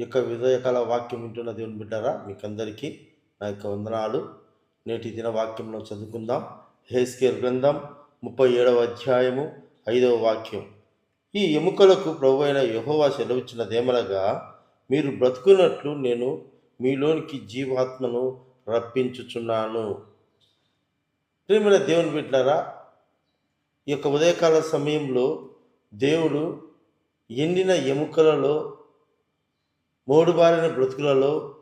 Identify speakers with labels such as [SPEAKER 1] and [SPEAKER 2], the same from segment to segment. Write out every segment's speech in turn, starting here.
[SPEAKER 1] యొక్క విదయకాల వాక్యం వింటున్న దేవుని బిడ్డారా మీకందరికీ నా యొక్క వందనాలు. నేటి దిన వాక్యంలో చదువుకుందాం. హేస్కేర్ గ్రంథం ముప్పై ఏడవ అధ్యాయము ఐదవ వాక్యం. ఈ ఎముకలకు ప్రభు అయిన యహోవా సెలవిచ్చినదేమనగా మీరు బ్రతుకున్నట్లు నేను మీలోనికి జీవాత్మను రప్పించుచున్నాను. ప్రేమైన దేవుని బిడ్డారా ఈ యొక్క ఉదయకాల సమయంలో దేవుడు ఎండిన ఎముకలలో మోడుబారిన బ్రతుకులలో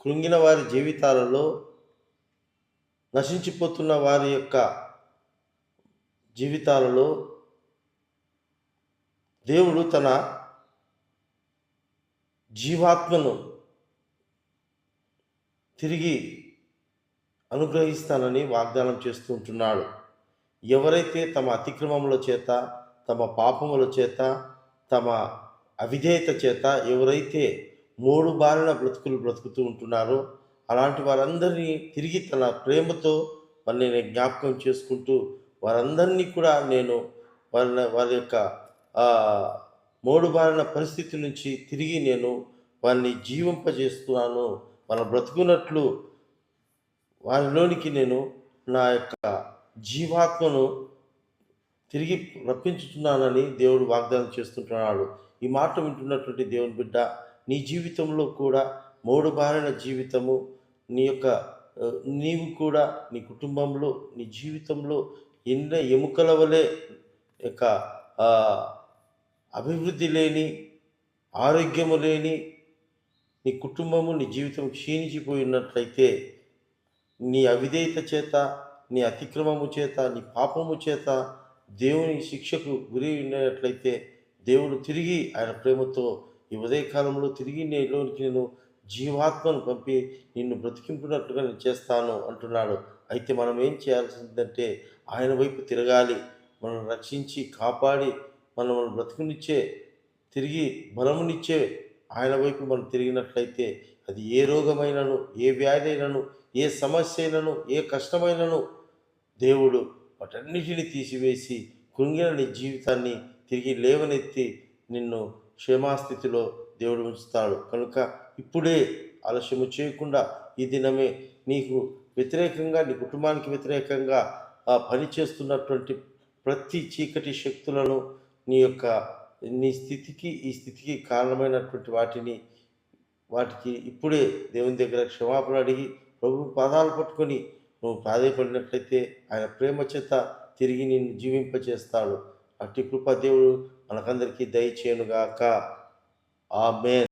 [SPEAKER 1] కృంగిన వారి జీవితాలలో నశించిపోతున్న వారి యొక్క జీవితాలలో దేవుడు తన జీవాత్మను తిరిగి అనుగ్రహిస్తానని వాగ్దానం చేస్తూ ఉంటున్నాడు. ఎవరైతే తమ అతిక్రమముల చేత తమ పాపముల చేత తమ అవిధేయత చేత ఎవరైతే మూడు బారిన బ్రతుకులు బ్రతుకుతూ ఉంటున్నారో. అలాంటి వారందరినీ తిరిగి తన ప్రేమతో వారిని నేను జ్ఞాపకం చేసుకుంటూ వారందరినీ కూడా నేను వారి వారి యొక్క మూడు బారిన పరిస్థితి నుంచి తిరిగి నేను వారిని జీవింపజేస్తున్నాను. వాళ్ళ బ్రతుకున్నట్లు వారిలోనికి నేను నా యొక్క జీవాత్మను తిరిగి రప్పించుతున్నానని దేవుడు వాగ్దానం చేస్తుంటున్నాడు. ఈ మాట వింటున్నటువంటి దేవుని బిడ్డ నీ జీవితంలో కూడా మూడు బారిన జీవితము నీ యొక్క నీవు కూడా నీ కుటుంబంలో నీ జీవితంలో ఎన్న ఎముకల వలె యొక్క అభివృద్ధి లేని ఆరోగ్యము లేని నీ కుటుంబము నీ జీవితం క్షీణించిపోయినట్లయితే నీ అవిధేయత చేత నీ అతిక్రమము చేత నీ పాపము చేత దేవుని శిక్షకు గురి ఉన్నట్లయితే దేవుడు తిరిగి ఆయన ప్రేమతో ఈ ఉదయకాలంలో తిరిగి నీలోనికి నేను జీవాత్మను పంపి నిన్ను బ్రతికింపునట్లుగా నేను చేస్తాను అంటున్నాడు. అయితే మనం ఏం చేయాల్సిందంటే ఆయన వైపు తిరగాలి. మనం రక్షించి కాపాడి మనం బ్రతుకునిచ్చే తిరిగి బలమునిచ్చే ఆయన వైపు మనం తిరిగినట్లయితే అది ఏ రోగమైనను ఏ వ్యాధి అయినను ఏ సమస్య అయినను ఏ కష్టమైనను దేవుడు వాటన్నిటిని తీసివేసి కృంగిన నీ జీవితాన్ని తిరిగి లేవనెత్తి నిన్ను క్షేమాస్థితిలో దేవుడు ఉంచుతాడు. కనుక ఇప్పుడే ఆలస్యము చేయకుండా ఈ దినమే నీకు వ్యతిరేకంగా నీ కుటుంబానికి వ్యతిరేకంగా ఆ పని చేస్తున్నటువంటి ప్రతి చీకటి శక్తులను నీ యొక్క నీ స్థితికి ఈ స్థితికి కారణమైనటువంటి వాటిని వాటికి ఇప్పుడే దేవుని దగ్గర క్షమాపణ అడిగి ప్రభు పాదాలు పట్టుకొని నువ్వు ప్రాధాయపడినట్లయితే ఆయన ప్రేమ చేత తిరిగి నిన్ను జీవింపచేస్తాడు అట్టి కృప దేవుడు మనకందరికీ దయచేయునుగాక ఆమెన్.